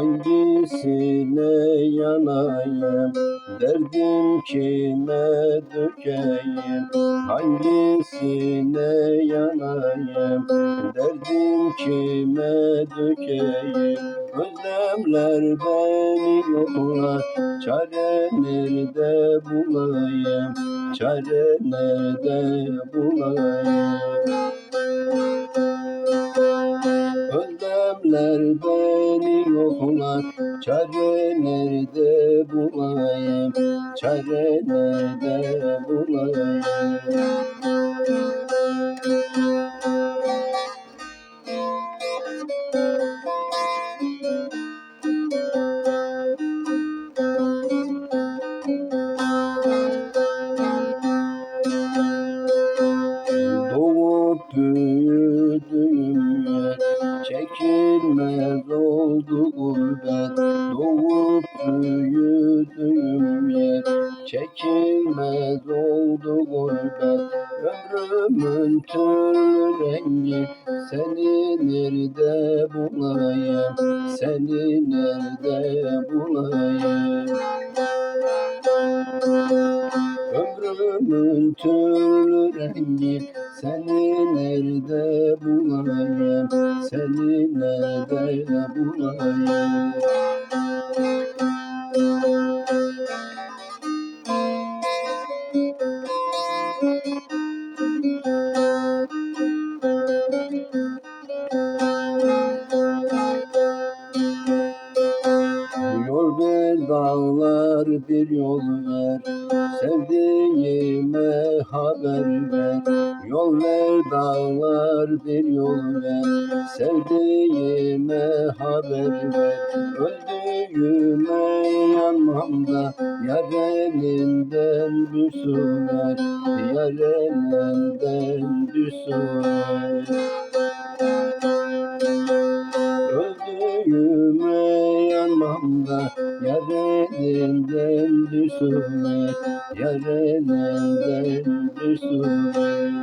Hangisine yanayım? Derdim kime dökeyim? Hangisine yanayım? Derdim kime dökeyim? Özlemler beni yoklar Çare nerede bulayım? Çare nerede bulayım? Özlemler beni yoklar Çare nerede bulayım? Çare nerede bulayım Doğup büyüdüğüm yer Çekilmez oldu gurbet. Ömrümün türlü rengi Seni nerede bulayım? Seni nerede bulayım? Ömrümün türlü rengi Seni nerede bulayım? Seni nerede bulayım Yol ver dağlar bir yol ver. Sevdiğime haber ver. Yol ver dağlar bir yol ver. Sevdiğime haber ver. Öldüğüme yanmam da Yar elinden bir su ver. Yar elinden bir su ver yanmam da Yar elinden